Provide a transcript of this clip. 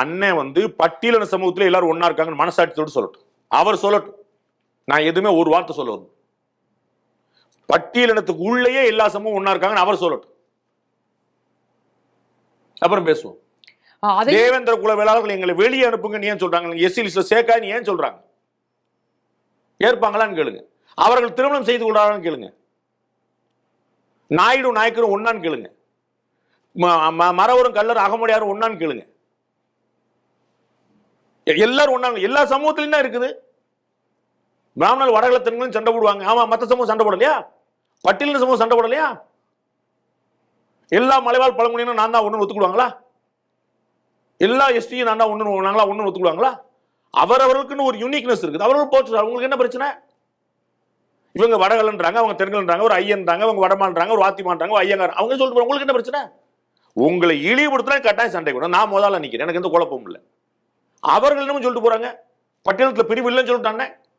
அண்ணன் வந்து பட்டியலின சமூகத்துல எல்லாரும் ஒண்ணா இருக்காங்கன்னு மனசாட்சியோடு சொல்லட்டும். அவர் சொல்லட்டும். நான் எதுவுமே ஒரு வார்த்தை சொல்ல வரணும் பட்டியலினத்துக்கு உள்ளேயே எல்லா சமூகம் ஒண்ணா இருக்காங்கன்னு அவர் சொல்லட்டும். அப்புறம் பேசுவோம். தேவேந்திர குல வேளாளர்கள் எங்களை வெளியே அனுப்புங்கன்னு ஏன் சொல்றாங்க? எஸ்சி லிஸ்ட்ல சேர்க்கான்னு ஏன் சொல்றாங்க? ஏற்பாங்களான்னு கேளுங்க. அவர்கள் திருமணம் செய்து கொள்றாங்கன்னு கேளுங்க. நாயுடு நாயக்கரும் ஒன்னான்னு கேளுங்க. ம- ம- மறவரும் கல்லர் அகமுடையாரும் ஒன்னான்னு கேளுங்க. எல்லாரும் ஒண்ணாங்க. எல்லா சமூகத்திலும் தான் இருக்குது. பிராமணர் வடகலத்தன்களும் சண்டை போடுவாங்க. ஆமா மத்த சமூகம் சண்டை போடலையா? பட்டியலின சமூகம் சண்டை போடலையா? எல்லா மலைவாழ் பழங்குடியினும் நான் தான் ஒன்று ஒத்துக்குவாங்களா எல்லா எஸ்டியும் நான் தான் ஒன்று நாங்களா ஒண்ணு ஒத்துக்குவாங்களா அவரவர்களுக்குன்னு ஒரு யூனிக்னஸ் இருக்குது. அவர்கள் போட்டு அவங்களுக்கு என்ன பிரச்சனை? இவங்க வடகலன்றாங்க அவங்க தென்கலன்றாங்க ஒரு ஐயன்றாங்க அவங்க வடமான்றாங்க ஒரு வாத்திமான்றாங்க ஒரு ஐயங்கார். அவங்க சொல்லிட்டு உங்களுக்கு என்ன பிரச்சனை? உங்களை இழிவுபடுத்தினா கட்டாயம் சண்டை கூட நான் முதல்ல நிற்கிறேன் எனக்கு எந்த குழப்பமும் இல்லை. அவர்கள் என்னமோ சொல்லிட்டு போறாங்க. பட்டியலத்தில் பிரிவு இல்லைன்னு சொல்லிட்டானே